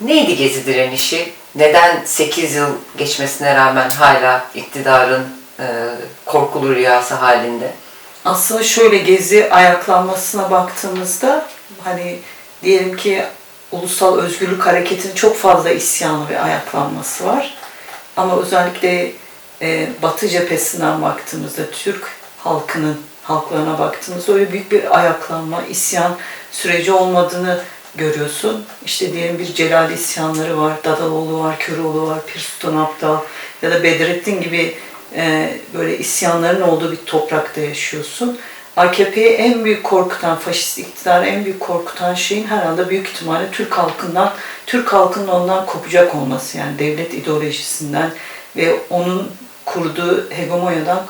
Neydi Gezi direnişi? Neden 8 yıl geçmesine rağmen hala iktidarın e, korkulu rüyası halinde? Aslında şöyle gezi ayaklanmasına baktığımızda hani diyelim ki Ulusal Özgürlük Hareketi'nin çok fazla isyanı ve ayaklanması var. Ama özellikle e, Batı cephesinden baktığımızda Türk halkının halklarına baktığımızda öyle büyük bir ayaklanma, isyan süreci olmadığını görüyorsun. İşte diyelim bir Celal isyanları var, Dadaloğlu var, Köroğlu var, Pir Sultan Abdal ya da Bedrettin gibi e, böyle isyanların olduğu bir toprakta yaşıyorsun. AKP'yi en büyük korkutan, faşist iktidarı en büyük korkutan şeyin herhalde büyük ihtimalle Türk halkından, Türk halkının ondan kopacak olması yani devlet ideolojisinden ve onun kurduğu hegemonyadan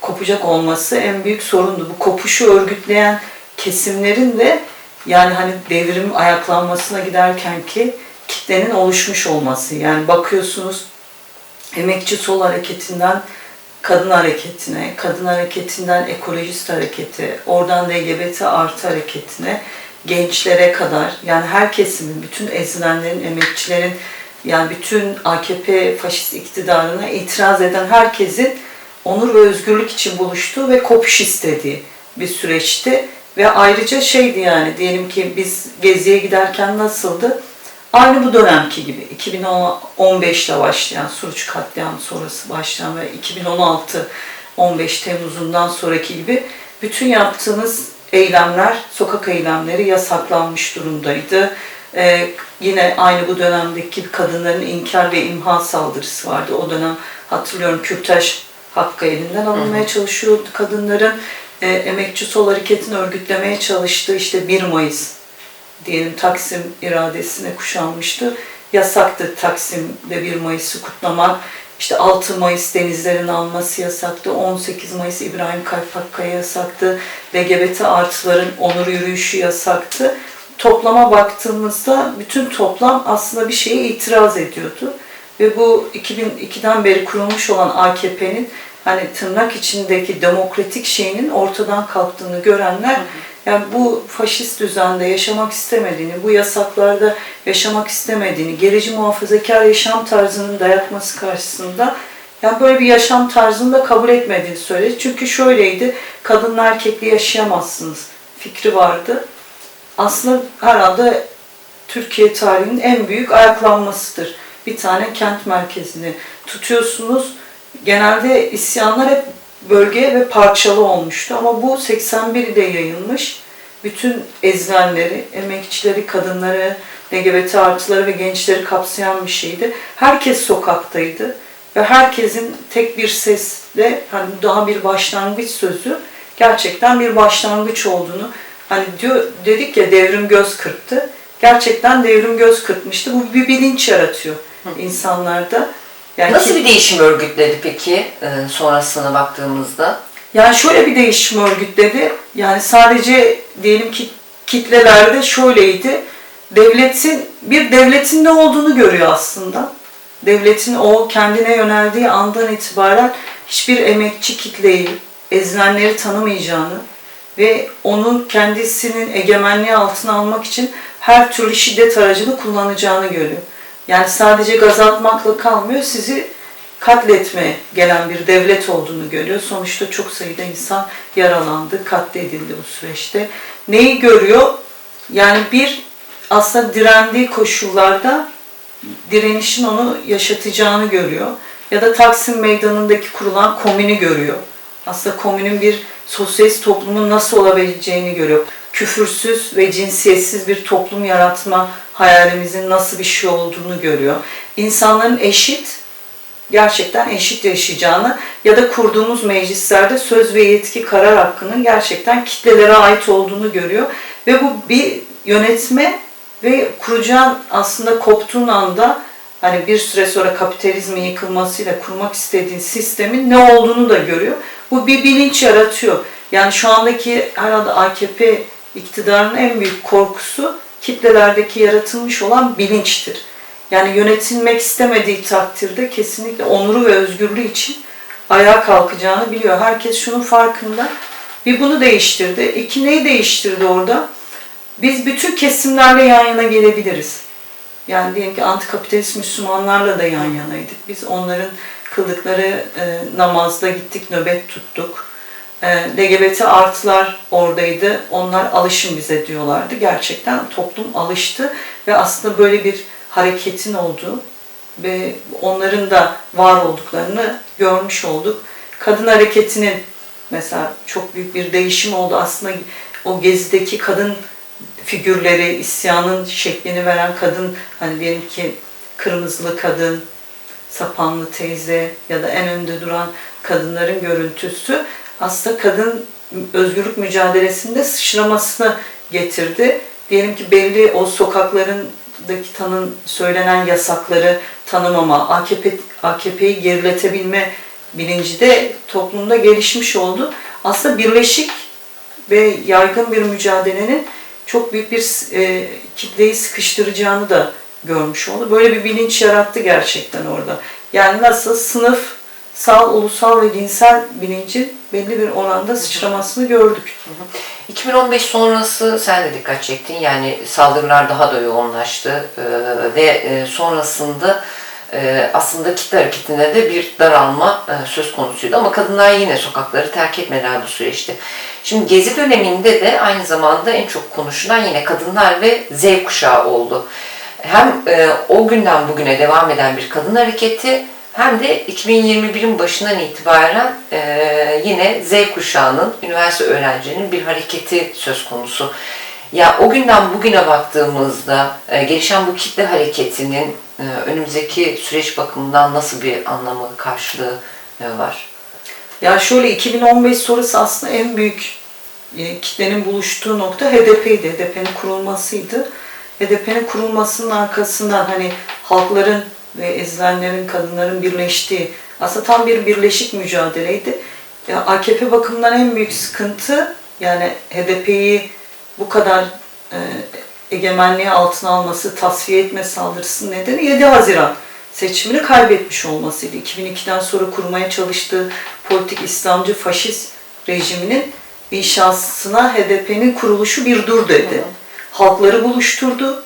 kopacak olması en büyük sorundu. Bu kopuşu örgütleyen kesimlerin de yani hani devrim ayaklanmasına giderken ki kitlenin oluşmuş olması. Yani bakıyorsunuz emekçi sol hareketinden kadın hareketine, kadın hareketinden ekolojist harekete, oradan LGBT artı hareketine, gençlere kadar yani her kesimin, bütün ezilenlerin, emekçilerin yani bütün AKP faşist iktidarına itiraz eden herkesin onur ve özgürlük için buluştuğu ve kopuş istediği bir süreçti. Ve ayrıca şeydi yani diyelim ki biz geziye giderken nasıldı? Aynı bu dönemki gibi 2015'te başlayan Suruç katliamı sonrası başlayan ve 2016 15 Temmuz'undan sonraki gibi bütün yaptığımız eylemler, sokak eylemleri yasaklanmış durumdaydı. Ee, yine aynı bu dönemdeki kadınların inkar ve imha saldırısı vardı. O dönem hatırlıyorum Kürtaj hakkı elinden alınmaya çalışıyordu kadınların. E, emekçi sol hareketini örgütlemeye çalıştığı işte 1 Mayıs diyelim Taksim iradesine kuşanmıştı. Yasaktı Taksim'de 1 Mayıs'ı kutlamak. İşte 6 Mayıs denizlerin alması yasaktı. 18 Mayıs İbrahim Kalfakkaya yasaktı. LGBT artıların onur yürüyüşü yasaktı. Toplama baktığımızda bütün toplam aslında bir şeye itiraz ediyordu. Ve bu 2002'den beri kurulmuş olan AKP'nin hani tırnak içindeki demokratik şeyinin ortadan kalktığını görenler yani bu faşist düzende yaşamak istemediğini, bu yasaklarda yaşamak istemediğini, gerici muhafazakar yaşam tarzının dayatması karşısında yani böyle bir yaşam tarzını da kabul etmediğini söyledi. Çünkü şöyleydi, kadınla erkekli yaşayamazsınız fikri vardı. Aslında herhalde Türkiye tarihinin en büyük ayaklanmasıdır. Bir tane kent merkezini tutuyorsunuz. Genelde isyanlar hep bölge ve parçalı olmuştu ama bu 81'de yayılmış. Bütün ezilenleri, emekçileri, kadınları, LGBT artıları ve gençleri kapsayan bir şeydi. Herkes sokaktaydı ve herkesin tek bir sesle hani bu daha bir başlangıç sözü gerçekten bir başlangıç olduğunu hani diyor dedik ya devrim göz kırptı. Gerçekten devrim göz kırpmıştı. Bu bir bilinç yaratıyor insanlarda. Yani Nasıl ki- bir değişim örgütledi peki e, sonrasına baktığımızda? Yani şöyle bir değişim örgütledi. Yani sadece diyelim ki kitlelerde şöyleydi. Devletin bir devletin ne olduğunu görüyor aslında. Devletin o kendine yöneldiği andan itibaren hiçbir emekçi kitleyi, ezilenleri tanımayacağını ve onun kendisinin egemenliği altına almak için her türlü şiddet aracını kullanacağını görüyor. Yani sadece gaz atmakla kalmıyor, sizi katletmeye gelen bir devlet olduğunu görüyor. Sonuçta çok sayıda insan yaralandı, katledildi bu süreçte. Neyi görüyor? Yani bir aslında direndiği koşullarda direnişin onu yaşatacağını görüyor. Ya da Taksim Meydanı'ndaki kurulan komünü görüyor. Aslında komünün bir sosyalist toplumun nasıl olabileceğini görüyor. Küfürsüz ve cinsiyetsiz bir toplum yaratma hayalimizin nasıl bir şey olduğunu görüyor. İnsanların eşit, gerçekten eşit yaşayacağını ya da kurduğumuz meclislerde söz ve yetki karar hakkının gerçekten kitlelere ait olduğunu görüyor. Ve bu bir yönetme ve kuracağın aslında koptuğun anda hani bir süre sonra kapitalizmin yıkılmasıyla kurmak istediğin sistemin ne olduğunu da görüyor. Bu bir bilinç yaratıyor. Yani şu andaki herhalde AKP iktidarının en büyük korkusu kitlelerdeki yaratılmış olan bilinçtir. Yani yönetilmek istemediği takdirde kesinlikle onuru ve özgürlüğü için ayağa kalkacağını biliyor. Herkes şunun farkında. Bir bunu değiştirdi. İki neyi değiştirdi orada? Biz bütün kesimlerle yan yana gelebiliriz. Yani diyelim ki antikapitalist Müslümanlarla da yan yanaydık. Biz onların kıldıkları e, namazda gittik, nöbet tuttuk. E, LGBT artılar oradaydı. Onlar alışın bize diyorlardı. Gerçekten toplum alıştı ve aslında böyle bir hareketin olduğu ve onların da var olduklarını görmüş olduk. Kadın hareketinin mesela çok büyük bir değişim oldu. Aslında o gezideki kadın figürleri, isyanın şeklini veren kadın, hani diyelim ki kırmızılı kadın, sapanlı teyze ya da en önde duran kadınların görüntüsü aslında kadın özgürlük mücadelesinde sıçramasını getirdi. Diyelim ki belli o sokaklarındaki tanın söylenen yasakları tanımama, AKP AKP'yi geriletebilme bilinci de toplumda gelişmiş oldu. Aslında birleşik ve yaygın bir mücadelenin çok büyük bir e, kitleyi sıkıştıracağını da görmüş oldu. Böyle bir bilinç yarattı gerçekten orada. Yani nasıl sınıf, sal, ulusal ve dinsel bilincin belli bir oranda sıçramasını gördük. 2015 sonrası sen de dikkat çektin. Yani saldırılar daha da yoğunlaştı Ee, ve e, sonrasında e, aslında kitle hareketinde de bir daralma e, söz konusuydu. Ama kadınlar yine sokakları terk etmediler bu süreçte. Şimdi Gezi döneminde de aynı zamanda en çok konuşulan yine kadınlar ve Z kuşağı oldu. Hem e, o günden bugüne devam eden bir kadın hareketi hem de 2021'in başından itibaren e, yine Z kuşağının, üniversite öğrencilerinin bir hareketi söz konusu. Ya o günden bugüne baktığımızda e, gelişen bu kitle hareketinin e, önümüzdeki süreç bakımından nasıl bir anlamı, karşılığı e, var? Ya şöyle 2015 sonrası aslında en büyük e, kitlenin buluştuğu nokta HDP'ydi. HDP'nin kurulmasıydı. HDP'nin kurulmasının arkasından hani halkların ve ezilenlerin, kadınların birleştiği aslında tam bir birleşik mücadeleydi. Ya AKP bakımından en büyük sıkıntı yani HDP'yi bu kadar e, egemenliği altına alması, tasfiye etme saldırısının nedeni 7 Haziran seçimini kaybetmiş olmasıydı. 2002'den sonra kurmaya çalıştığı politik İslamcı faşist rejiminin inşasına HDP'nin kuruluşu bir dur dedi. Halkları buluşturdu,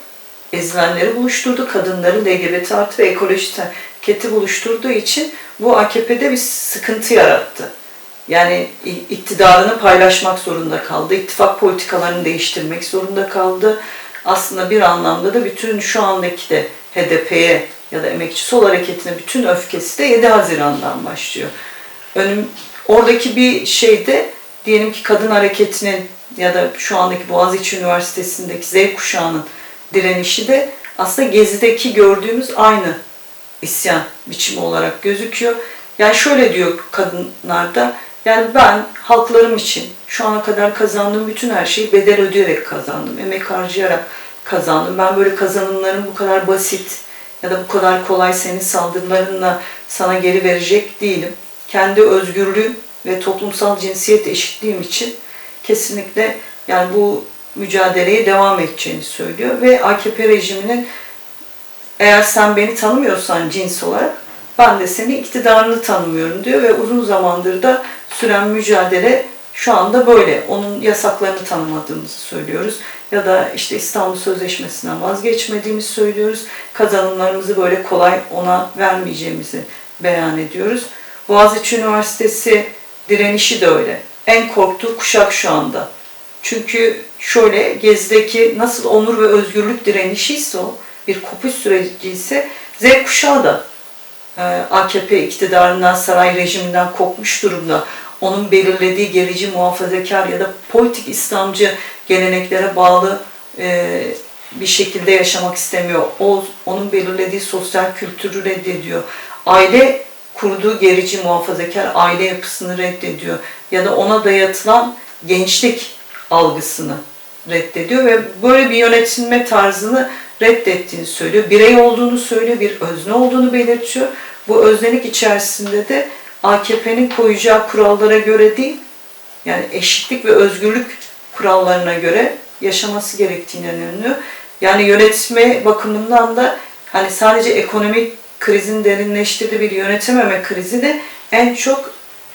ezilenleri buluşturdu, kadınları, LGBT artı ve ekolojist hareketi buluşturduğu için bu AKP'de bir sıkıntı yarattı. Yani iktidarını paylaşmak zorunda kaldı, ittifak politikalarını değiştirmek zorunda kaldı. Aslında bir anlamda da bütün şu andaki de HDP'ye ya da Emekçi Sol Hareketi'ne bütün öfkesi de 7 Haziran'dan başlıyor. Önüm, oradaki bir şeyde diyelim ki kadın hareketinin ya da şu andaki Boğaziçi Üniversitesi'ndeki Z kuşağının direnişi de aslında Gezi'deki gördüğümüz aynı isyan biçimi olarak gözüküyor. Yani şöyle diyor kadınlarda, yani ben halklarım için şu ana kadar kazandığım bütün her şeyi bedel ödeyerek kazandım, emek harcayarak kazandım. Ben böyle kazanımların bu kadar basit ya da bu kadar kolay senin saldırılarınla sana geri verecek değilim. Kendi özgürlüğüm ve toplumsal cinsiyet eşitliğim için kesinlikle yani bu mücadeleye devam edeceğini söylüyor ve AKP rejiminin eğer sen beni tanımıyorsan cins olarak ben de seni iktidarını tanımıyorum diyor ve uzun zamandır da süren mücadele şu anda böyle. Onun yasaklarını tanımadığımızı söylüyoruz. Ya da işte İstanbul Sözleşmesi'nden vazgeçmediğimizi söylüyoruz. Kazanımlarımızı böyle kolay ona vermeyeceğimizi beyan ediyoruz. Boğaziçi Üniversitesi direnişi de öyle. En korktuğu kuşak şu anda. Çünkü şöyle Gezi'deki nasıl onur ve özgürlük direnişi ise o, bir kopuş süreci ise Z kuşağı da e, AKP iktidarından, saray rejiminden kopmuş durumda. Onun belirlediği gerici muhafazakar ya da politik İslamcı geleneklere bağlı e, bir şekilde yaşamak istemiyor. O, onun belirlediği sosyal kültürü reddediyor. Aile kurduğu gerici muhafazakar aile yapısını reddediyor. Ya da ona dayatılan gençlik algısını reddediyor ve böyle bir yönetilme tarzını reddettiğini söylüyor. Birey olduğunu söylüyor, bir özne olduğunu belirtiyor. Bu öznelik içerisinde de AKP'nin koyacağı kurallara göre değil, yani eşitlik ve özgürlük kurallarına göre yaşaması gerektiğine inanıyor. Yani yönetme bakımından da hani sadece ekonomik krizin derinleştirdiği bir yönetememe krizini en çok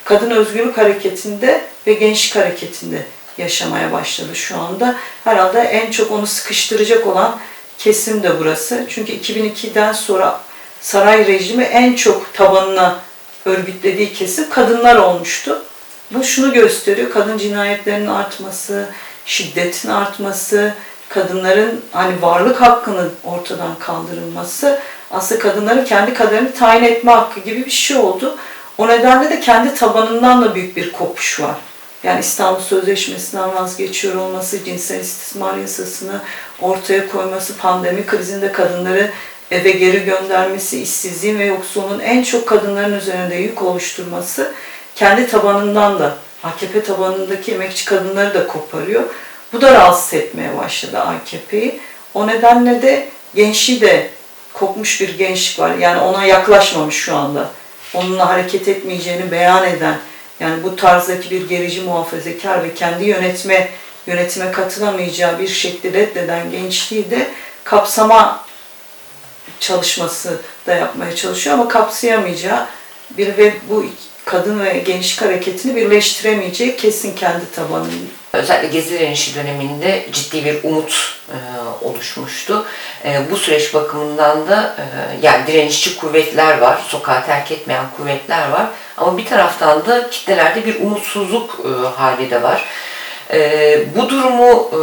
kadın özgürlük hareketinde ve gençlik hareketinde yaşamaya başladı şu anda. Herhalde en çok onu sıkıştıracak olan kesim de burası. Çünkü 2002'den sonra saray rejimi en çok tabanına örgütlediği kesim kadınlar olmuştu. Bu şunu gösteriyor, kadın cinayetlerinin artması, şiddetin artması, kadınların hani varlık hakkının ortadan kaldırılması, aslında kadınların kendi kaderini tayin etme hakkı gibi bir şey oldu. O nedenle de kendi tabanından da büyük bir kopuş var. Yani İstanbul Sözleşmesi'nden vazgeçiyor olması, cinsel istismar yasasını ortaya koyması, pandemi krizinde kadınları eve geri göndermesi, işsizliğin ve yoksulluğun en çok kadınların üzerinde yük oluşturması kendi tabanından da AKP tabanındaki emekçi kadınları da koparıyor. Bu da rahatsız etmeye başladı AKP'yi. O nedenle de gençliği de kopmuş bir gençlik var. Yani ona yaklaşmamış şu anda. Onunla hareket etmeyeceğini beyan eden, yani bu tarzdaki bir gerici muhafazakar ve kendi yönetme yönetime katılamayacağı bir şekli reddeden gençliği de kapsama çalışması da yapmaya çalışıyor ama kapsayamayacağı bir ve bu kadın ve gençlik hareketini birleştiremeyeceği kesin kendi tabanında. Özellikle Gezi direnişi döneminde ciddi bir umut e, oluşmuştu. E, bu süreç bakımından da e, yani direnişçi kuvvetler var, sokağa terk etmeyen kuvvetler var. Ama bir taraftan da kitlelerde bir umutsuzluk e, hali de var. E, bu durumu e,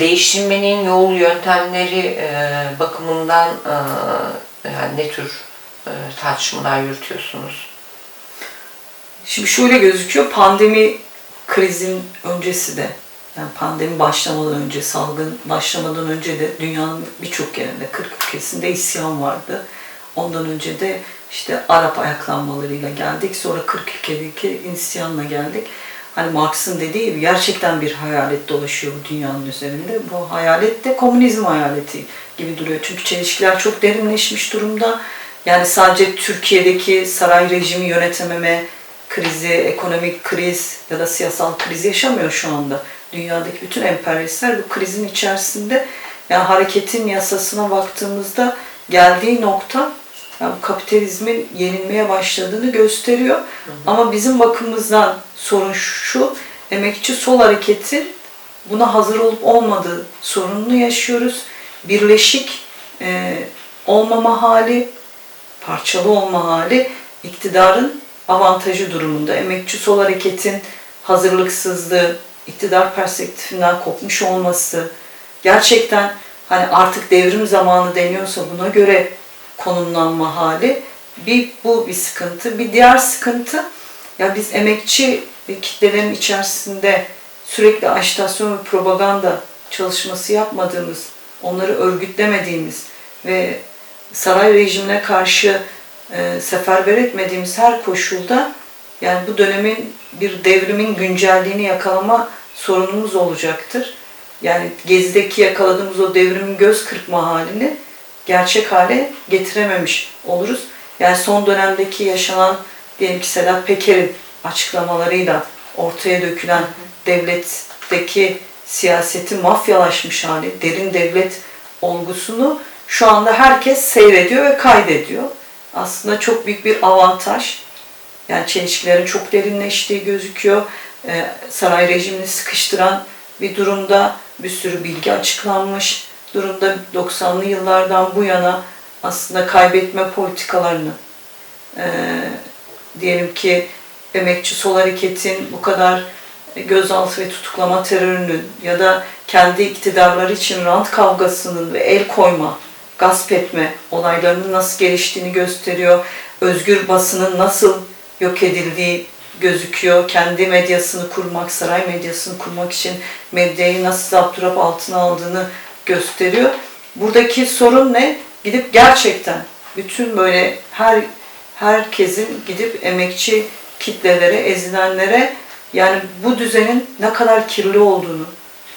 değiştirmenin yol yöntemleri e, bakımından e, yani ne tür e, tartışmalar yürütüyorsunuz? Şimdi şöyle gözüküyor, pandemi krizin öncesi de, yani pandemi başlamadan önce, salgın başlamadan önce de dünyanın birçok yerinde, 40 ülkesinde isyan vardı. Ondan önce de işte Arap ayaklanmalarıyla geldik, sonra 40 ülkedeki isyanla geldik. Hani Marx'ın dediği gibi gerçekten bir hayalet dolaşıyor bu dünyanın üzerinde. Bu hayalet de komünizm hayaleti gibi duruyor. Çünkü çelişkiler çok derinleşmiş durumda. Yani sadece Türkiye'deki saray rejimi yönetememe, krizi, ekonomik kriz ya da siyasal kriz yaşamıyor şu anda. Dünyadaki bütün emperyalistler bu krizin içerisinde yani hareketin yasasına baktığımızda geldiği nokta yani kapitalizmin yenilmeye başladığını gösteriyor. Ama bizim bakımımızdan sorun şu, emekçi sol hareketin buna hazır olup olmadığı sorununu yaşıyoruz. Birleşik e, olmama hali, parçalı olma hali iktidarın avantajı durumunda. Emekçi sol hareketin hazırlıksızlığı, iktidar perspektifinden kopmuş olması, gerçekten hani artık devrim zamanı deniyorsa buna göre konumlanma hali bir bu bir sıkıntı. Bir diğer sıkıntı ya biz emekçi kitlelerin içerisinde sürekli ajitasyon ve propaganda çalışması yapmadığımız, onları örgütlemediğimiz ve saray rejimine karşı e, seferber etmediğimiz her koşulda yani bu dönemin bir devrimin güncelliğini yakalama sorunumuz olacaktır. Yani Gezi'deki yakaladığımız o devrimin göz kırpma halini gerçek hale getirememiş oluruz. Yani son dönemdeki yaşanan diyelim ki Sedat Peker'in açıklamalarıyla ortaya dökülen devletteki siyasetin mafyalaşmış hali, derin devlet olgusunu şu anda herkes seyrediyor ve kaydediyor. Aslında çok büyük bir avantaj. Yani çelişkilerin çok derinleştiği gözüküyor. Ee, saray rejimini sıkıştıran bir durumda bir sürü bilgi açıklanmış durumda 90'lı yıllardan bu yana aslında kaybetme politikalarını e, diyelim ki emekçi sol hareketin bu kadar gözaltı ve tutuklama terörünün ya da kendi iktidarları için rant kavgasının ve el koyma, gasp etme olaylarının nasıl geliştiğini gösteriyor. Özgür basının nasıl yok edildiği gözüküyor. Kendi medyasını kurmak, saray medyasını kurmak için medyayı nasıl zapturap altına aldığını gösteriyor. Buradaki sorun ne? Gidip gerçekten bütün böyle her herkesin gidip emekçi kitlelere, ezilenlere yani bu düzenin ne kadar kirli olduğunu,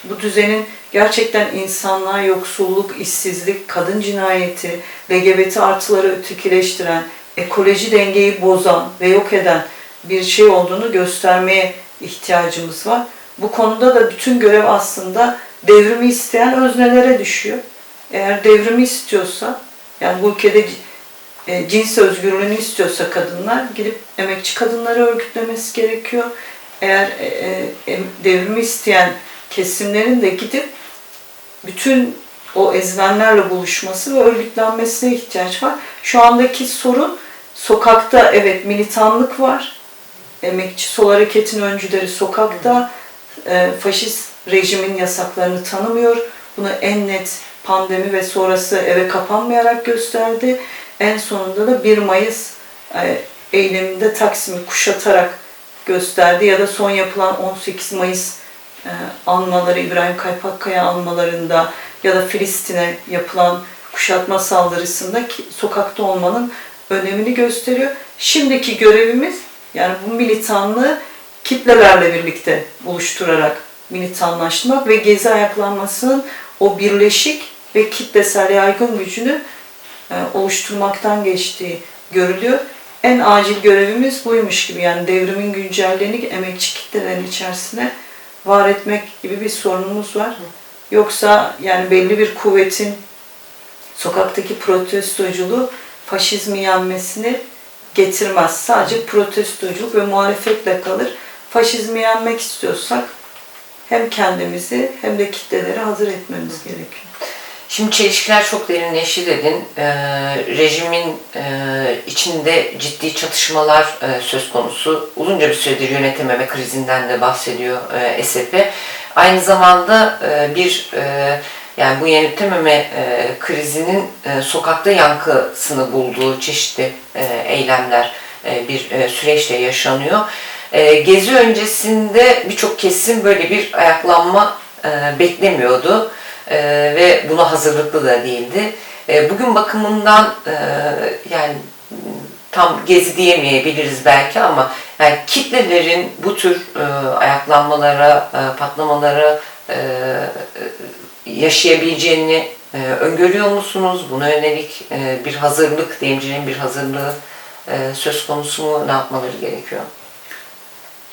bu düzenin gerçekten insanlığa yoksulluk, işsizlik, kadın cinayeti, LGBT artıları ötekileştiren, ekoloji dengeyi bozan ve yok eden bir şey olduğunu göstermeye ihtiyacımız var. Bu konuda da bütün görev aslında devrimi isteyen öznelere düşüyor. Eğer devrimi istiyorsa, yani bu ülkede e, cins özgürlüğünü istiyorsa kadınlar gidip emekçi kadınları örgütlemesi gerekiyor. Eğer e, e, devrimi isteyen kesimlerin de gidip bütün o ezbenlerle buluşması ve örgütlenmesine ihtiyaç var. Şu andaki sorun sokakta evet militanlık var. Emekçi Sol Hareket'in öncüleri sokakta e, faşist rejimin yasaklarını tanımıyor. Bunu en net pandemi ve sonrası eve kapanmayarak gösterdi. En sonunda da 1 Mayıs e, eyleminde Taksim'i kuşatarak gösterdi ya da son yapılan 18 Mayıs anmaları İbrahim Kaypakkaya anmalarında ya da Filistin'e yapılan kuşatma saldırısında ki, sokakta olmanın önemini gösteriyor. Şimdiki görevimiz yani bu militanlığı kitlelerle birlikte buluşturarak militanlaştırmak ve gezi ayaklanmasının o birleşik ve kitlesel yaygın gücünü e, oluşturmaktan geçtiği görülüyor. En acil görevimiz buymuş gibi yani devrimin güncelliğini emekçi kitlelerin içerisine var etmek gibi bir sorunumuz var. Yoksa yani belli bir kuvvetin sokaktaki protestoculuğu faşizmi yenmesini getirmez. Sadece protestoculuk ve muhalefetle kalır. Faşizmi yenmek istiyorsak hem kendimizi hem de kitleleri hazır etmemiz gerekiyor. Şimdi çelişkiler çok derinleşti dedin. Ee, rejimin e, içinde ciddi çatışmalar e, söz konusu. Uzunca bir süredir yönetememe krizinden de bahsediyor e, SDP. Aynı zamanda e, bir e, yani bu yönetememe e, krizinin e, sokakta yankısını bulduğu çeşitli e, eylemler e, bir e, süreçte yaşanıyor. E, gezi öncesinde birçok kesim böyle bir ayaklanma e, beklemiyordu e, ve buna hazırlıklı da değildi. E, bugün bakımından e, yani tam gezi diyemeyebiliriz belki ama yani kitlelerin bu tür e, ayaklanmalara, e, patlamalara e, yaşayabileceğini e, öngörüyor musunuz? Buna yönelik e, bir hazırlık, deyimcinin bir hazırlığı e, söz konusu mu? Ne yapmaları gerekiyor?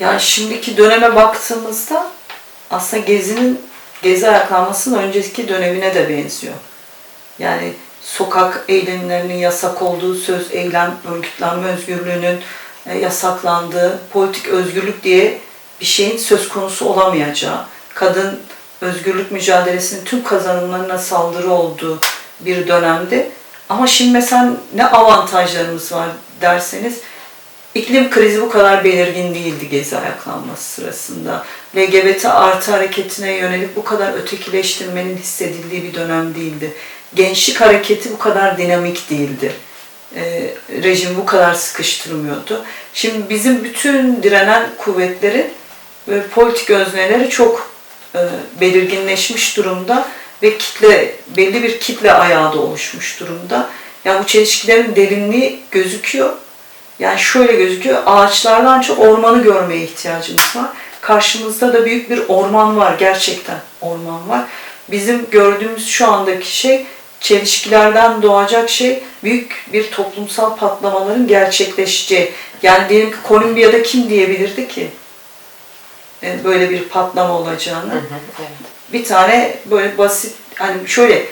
Yani şimdiki döneme baktığımızda aslında Gezi'nin Gezi ayaklanmasının önceki dönemine de benziyor. Yani sokak eylemlerinin yasak olduğu, söz, eylem, örgütlenme özgürlüğünün e, yasaklandığı, politik özgürlük diye bir şeyin söz konusu olamayacağı, kadın özgürlük mücadelesinin tüm kazanımlarına saldırı olduğu bir dönemde. Ama şimdi mesela ne avantajlarımız var derseniz, İklim krizi bu kadar belirgin değildi gezi ayaklanması sırasında. LGBT artı hareketine yönelik bu kadar ötekileştirmenin hissedildiği bir dönem değildi. Gençlik hareketi bu kadar dinamik değildi. Ee, rejim bu kadar sıkıştırmıyordu. Şimdi bizim bütün direnen kuvvetlerin ve politik özneleri çok e, belirginleşmiş durumda ve kitle belli bir kitle ayağı da oluşmuş durumda. Yani bu çelişkilerin derinliği gözüküyor. Yani şöyle gözüküyor, ağaçlardan çok ormanı görmeye ihtiyacımız var. Karşımızda da büyük bir orman var, gerçekten orman var. Bizim gördüğümüz şu andaki şey, çelişkilerden doğacak şey, büyük bir toplumsal patlamaların gerçekleşeceği. Yani diyelim ki Kolombiya'da kim diyebilirdi ki e, böyle bir patlama olacağını? Hı hı, evet. bir tane böyle basit hani şöyle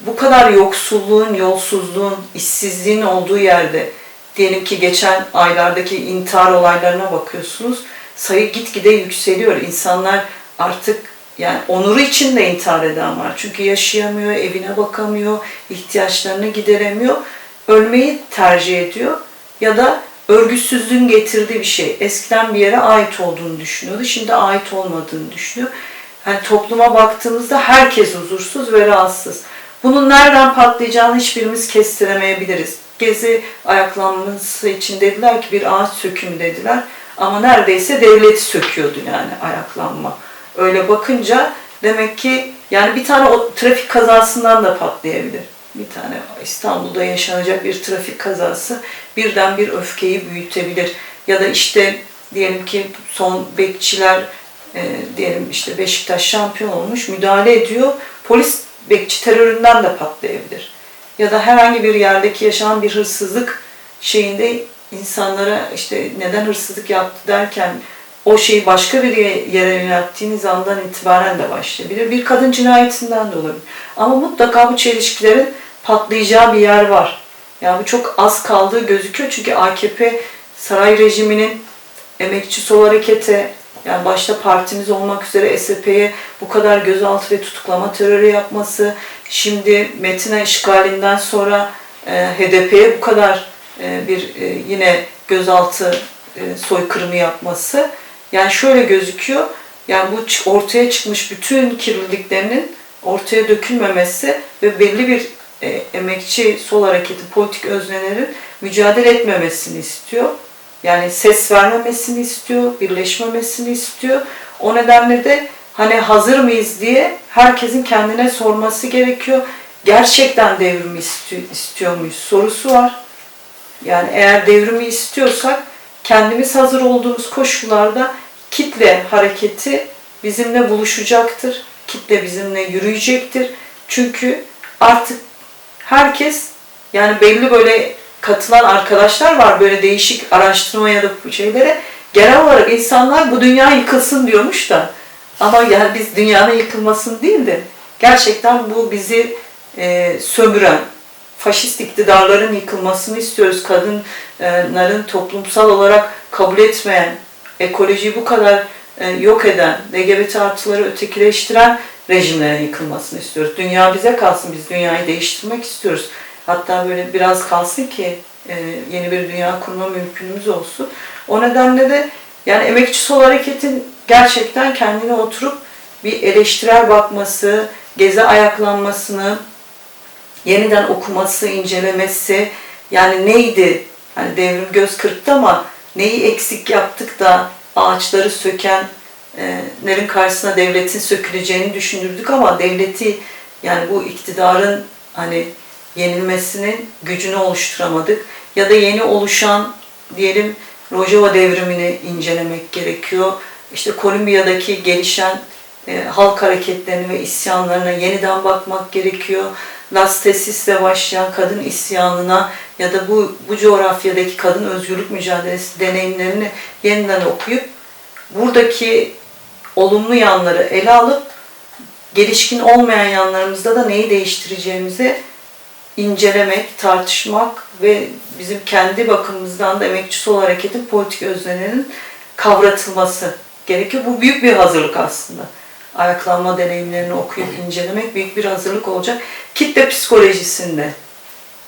bu kadar yoksulluğun, yolsuzluğun, işsizliğin olduğu yerde diyelim ki geçen aylardaki intihar olaylarına bakıyorsunuz. Sayı gitgide yükseliyor. İnsanlar artık yani onuru için de intihar eden var. Çünkü yaşayamıyor, evine bakamıyor, ihtiyaçlarını gideremiyor. Ölmeyi tercih ediyor. Ya da örgütsüzlüğün getirdiği bir şey. Eskiden bir yere ait olduğunu düşünüyordu. Şimdi ait olmadığını düşünüyor. Hani topluma baktığımızda herkes huzursuz ve rahatsız. Bunun nereden patlayacağını hiçbirimiz kestiremeyebiliriz. Gezi ayaklanması için dediler ki bir ağaç sökümü dediler. Ama neredeyse devleti söküyordu yani ayaklanma. Öyle bakınca demek ki yani bir tane o trafik kazasından da patlayabilir. Bir tane İstanbul'da yaşanacak bir trafik kazası birden bir öfkeyi büyütebilir. Ya da işte diyelim ki son bekçiler e, diyelim işte Beşiktaş şampiyon olmuş müdahale ediyor. Polis bekçi teröründen de patlayabilir. Ya da herhangi bir yerdeki yaşanan bir hırsızlık şeyinde insanlara işte neden hırsızlık yaptı derken o şeyi başka bir yere yönelttiğiniz andan itibaren de başlayabilir. Bir kadın cinayetinden de olabilir. Ama mutlaka bu çelişkilerin patlayacağı bir yer var. Yani bu çok az kaldığı gözüküyor çünkü AKP saray rejiminin emekçi sol harekete Yani başta partimiz olmak üzere SP'ye bu kadar gözaltı ve tutuklama terörü yapması, şimdi Metina işgalinden sonra e, HDP'ye bu kadar e, bir e, yine gözaltı soykırımı yapması. Yani şöyle gözüküyor, yani bu ortaya çıkmış bütün kirliliklerinin ortaya dökülmemesi ve belli bir emekçi sol hareketi politik öznelerin mücadele etmemesini istiyor. Yani ses vermemesini istiyor, birleşmemesini istiyor. O nedenle de hani hazır mıyız diye herkesin kendine sorması gerekiyor. Gerçekten devrimi istiyor, istiyor muyuz sorusu var. Yani eğer devrimi istiyorsak kendimiz hazır olduğumuz koşullarda kitle hareketi bizimle buluşacaktır. Kitle bizimle yürüyecektir. Çünkü artık herkes yani belli böyle katılan arkadaşlar var böyle değişik araştırma ya da şeylere. Genel olarak insanlar bu dünya yıkılsın diyormuş da ama yani biz dünyanın yıkılmasını değil de gerçekten bu bizi e, sömüren, faşist iktidarların yıkılmasını istiyoruz. Kadınların toplumsal olarak kabul etmeyen, ekolojiyi bu kadar e, yok eden, LGBT artıları ötekileştiren rejimlerin yıkılmasını istiyoruz. Dünya bize kalsın, biz dünyayı değiştirmek istiyoruz. Hatta böyle biraz kalsın ki e, yeni bir dünya kurma mümkünümüz olsun. O nedenle de yani emekçi sol hareketin gerçekten kendine oturup bir eleştirel bakması, gezi ayaklanmasını, yeniden okuması, incelemesi, yani neydi? Hani devrim göz kırptı ama neyi eksik yaptık da ağaçları sökenlerin karşısına devletin söküleceğini düşünürdük ama devleti yani bu iktidarın hani yenilmesinin gücünü oluşturamadık. Ya da yeni oluşan diyelim Rojava devrimini incelemek gerekiyor. İşte Kolombiya'daki gelişen e, halk hareketlerine ve isyanlarına yeniden bakmak gerekiyor. Las Tesis'le başlayan kadın isyanına ya da bu, bu coğrafyadaki kadın özgürlük mücadelesi deneyimlerini yeniden okuyup buradaki olumlu yanları ele alıp gelişkin olmayan yanlarımızda da neyi değiştireceğimizi incelemek, tartışmak ve bizim kendi bakımımızdan da emekçi sol hareketin politik öznelerinin kavratılması gerekiyor. Bu büyük bir hazırlık aslında. Ayaklanma deneyimlerini okuyup incelemek büyük bir hazırlık olacak. Kitle psikolojisinde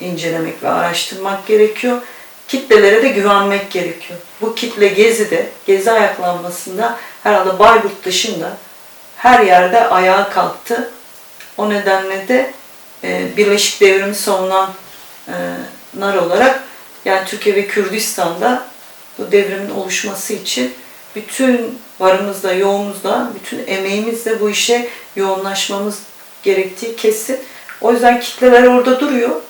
incelemek ve araştırmak gerekiyor. Kitlelere de güvenmek gerekiyor. Bu kitle gezide, gezi ayaklanmasında herhalde Bayburt dışında her yerde ayağa kalktı. O nedenle de Birleşik Devrimi savunanlar olarak yani Türkiye ve Kürdistan'da bu devrimin oluşması için bütün varımızla, yoğumuzla, bütün emeğimizle bu işe yoğunlaşmamız gerektiği kesin. O yüzden kitleler orada duruyor.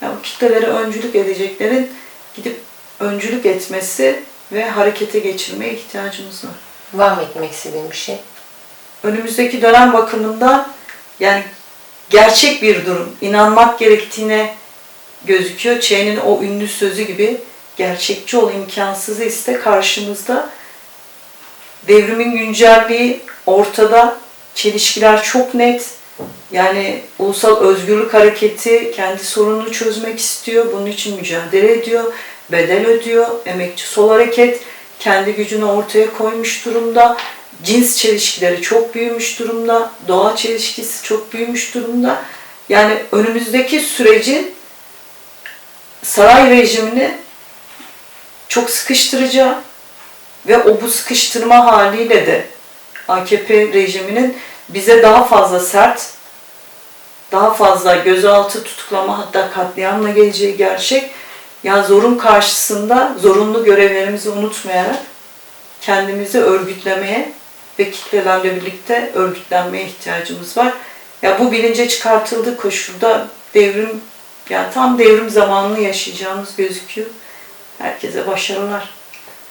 Yani bu kitlelere öncülük edeceklerin gidip öncülük etmesi ve harekete geçirmeye ihtiyacımız var. Var mı etmek istediğin bir şey? önümüzdeki dönem bakımından yani gerçek bir durum, inanmak gerektiğine gözüküyor. Çey'nin o ünlü sözü gibi gerçekçi ol, imkansızı iste karşımızda. Devrimin güncelliği ortada, çelişkiler çok net. Yani ulusal özgürlük hareketi kendi sorununu çözmek istiyor, bunun için mücadele ediyor, bedel ödüyor. Emekçi sol hareket kendi gücünü ortaya koymuş durumda cins çelişkileri çok büyümüş durumda, doğa çelişkisi çok büyümüş durumda. Yani önümüzdeki sürecin saray rejimini çok sıkıştıracağı ve o bu sıkıştırma haliyle de AKP rejiminin bize daha fazla sert, daha fazla gözaltı tutuklama hatta katliamla geleceği gerçek. Ya zorun karşısında zorunlu görevlerimizi unutmayarak kendimizi örgütlemeye ve kitlelerle birlikte örgütlenmeye ihtiyacımız var. Ya bu bilince çıkartıldığı koşulda devrim, yani tam devrim zamanını yaşayacağımız gözüküyor. Herkese başarılar.